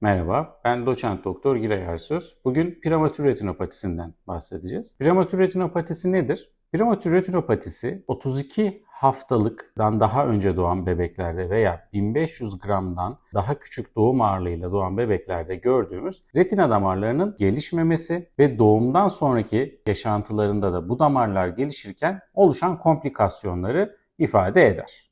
Merhaba, ben doçent doktor Giray Ersöz. Bugün prematür retinopatisinden bahsedeceğiz. Prematür retinopatisi nedir? Prematür retinopatisi 32 haftalıktan daha önce doğan bebeklerde veya 1500 gramdan daha küçük doğum ağırlığıyla doğan bebeklerde gördüğümüz retina damarlarının gelişmemesi ve doğumdan sonraki yaşantılarında da bu damarlar gelişirken oluşan komplikasyonları ifade eder.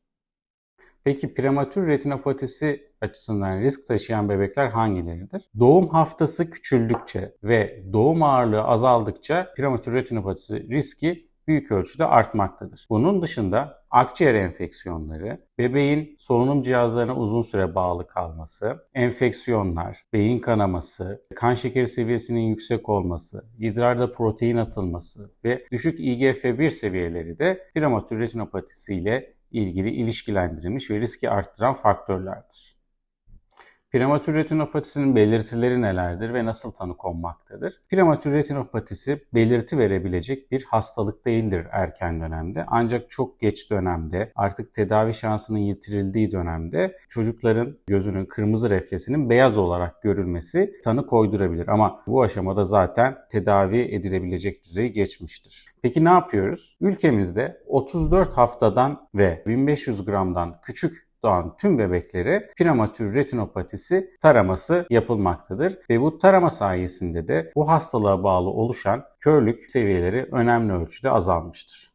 Peki prematür retinopatisi açısından risk taşıyan bebekler hangileridir? Doğum haftası küçüldükçe ve doğum ağırlığı azaldıkça prematür retinopatisi riski büyük ölçüde artmaktadır. Bunun dışında akciğer enfeksiyonları, bebeğin solunum cihazlarına uzun süre bağlı kalması, enfeksiyonlar, beyin kanaması, kan şekeri seviyesinin yüksek olması, idrarda protein atılması ve düşük IGF-1 seviyeleri de prematür retinopatisi ile ilgili ilişkilendirilmiş ve riski arttıran faktörlerdir. Prematür retinopatisinin belirtileri nelerdir ve nasıl tanı konmaktadır? Prematür retinopatisi belirti verebilecek bir hastalık değildir erken dönemde. Ancak çok geç dönemde artık tedavi şansının yitirildiği dönemde çocukların gözünün kırmızı refleksinin beyaz olarak görülmesi tanı koydurabilir. Ama bu aşamada zaten tedavi edilebilecek düzeyi geçmiştir. Peki ne yapıyoruz? Ülkemizde 34 haftadan ve 1500 gramdan küçük doğan tüm bebeklere prematür retinopatisi taraması yapılmaktadır. Ve bu tarama sayesinde de bu hastalığa bağlı oluşan körlük seviyeleri önemli ölçüde azalmıştır.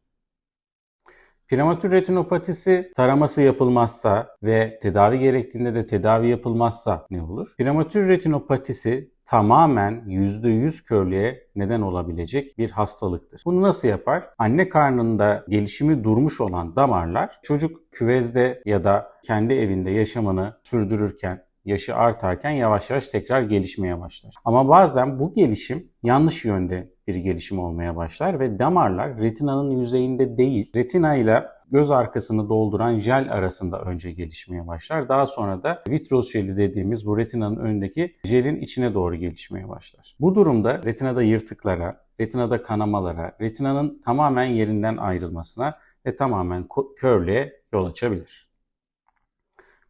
Prematür retinopatisi taraması yapılmazsa ve tedavi gerektiğinde de tedavi yapılmazsa ne olur? Prematür retinopatisi tamamen %100 körlüğe neden olabilecek bir hastalıktır. Bunu nasıl yapar? Anne karnında gelişimi durmuş olan damarlar çocuk küvezde ya da kendi evinde yaşamını sürdürürken yaşı artarken yavaş yavaş tekrar gelişmeye başlar. Ama bazen bu gelişim yanlış yönde bir gelişim olmaya başlar ve damarlar retinanın yüzeyinde değil, retina ile göz arkasını dolduran jel arasında önce gelişmeye başlar. Daha sonra da vitreous jeli dediğimiz bu retinanın önündeki jelin içine doğru gelişmeye başlar. Bu durumda retinada yırtıklara, retinada kanamalara, retinanın tamamen yerinden ayrılmasına ve tamamen körlüğe yol açabilir.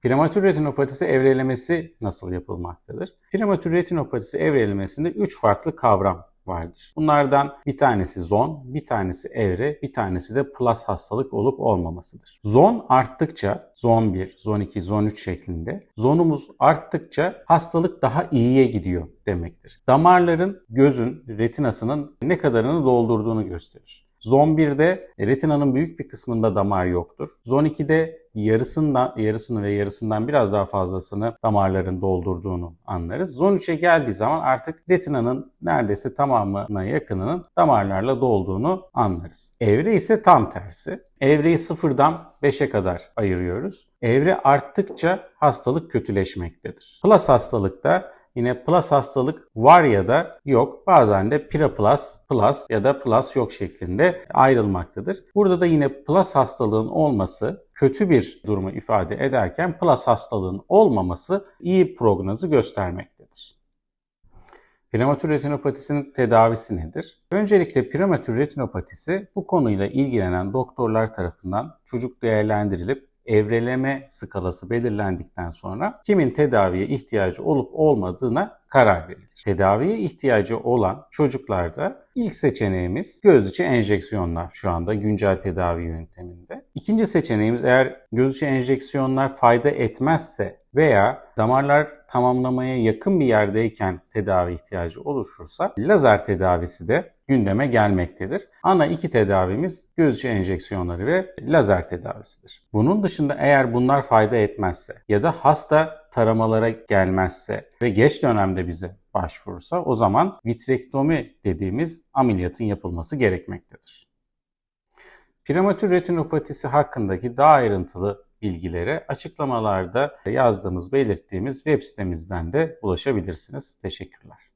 Prematür retinopatisi evrelemesi nasıl yapılmaktadır? Prematür retinopatisi evrelemesinde 3 farklı kavram vardır. Bunlardan bir tanesi zon, bir tanesi evre, bir tanesi de plus hastalık olup olmamasıdır. Zon arttıkça, zon 1, zon 2, zon 3 şeklinde, zonumuz arttıkça hastalık daha iyiye gidiyor demektir. Damarların gözün, retinasının ne kadarını doldurduğunu gösterir. Zon 1'de retinanın büyük bir kısmında damar yoktur. Zon 2'de yarısında, yarısını ve yarısından biraz daha fazlasını damarların doldurduğunu anlarız. Zon 3'e geldiği zaman artık retinanın neredeyse tamamına yakınının damarlarla dolduğunu anlarız. Evre ise tam tersi. Evreyi sıfırdan 5'e kadar ayırıyoruz. Evre arttıkça hastalık kötüleşmektedir. Plus hastalıkta Yine plus hastalık var ya da yok. Bazen de pira plus, plus ya da plus yok şeklinde ayrılmaktadır. Burada da yine plus hastalığın olması kötü bir durumu ifade ederken plus hastalığın olmaması iyi prognozu göstermektedir. Prematür retinopatisinin tedavisi nedir? Öncelikle prematür retinopatisi bu konuyla ilgilenen doktorlar tarafından çocuk değerlendirilip evreleme skalası belirlendikten sonra kimin tedaviye ihtiyacı olup olmadığına karar verilir. Tedaviye ihtiyacı olan çocuklarda ilk seçeneğimiz göz içi enjeksiyonlar şu anda güncel tedavi yönteminde. İkinci seçeneğimiz eğer göz içi enjeksiyonlar fayda etmezse veya damarlar tamamlamaya yakın bir yerdeyken tedavi ihtiyacı oluşursa lazer tedavisi de gündeme gelmektedir. Ana iki tedavimiz göz içi enjeksiyonları ve lazer tedavisidir. Bunun dışında eğer bunlar fayda etmezse ya da hasta taramalara gelmezse ve geç dönemde bize başvurursa o zaman vitrektomi dediğimiz ameliyatın yapılması gerekmektedir. Prematür retinopatisi hakkındaki daha ayrıntılı bilgilere açıklamalarda yazdığımız, belirttiğimiz web sitemizden de ulaşabilirsiniz. Teşekkürler.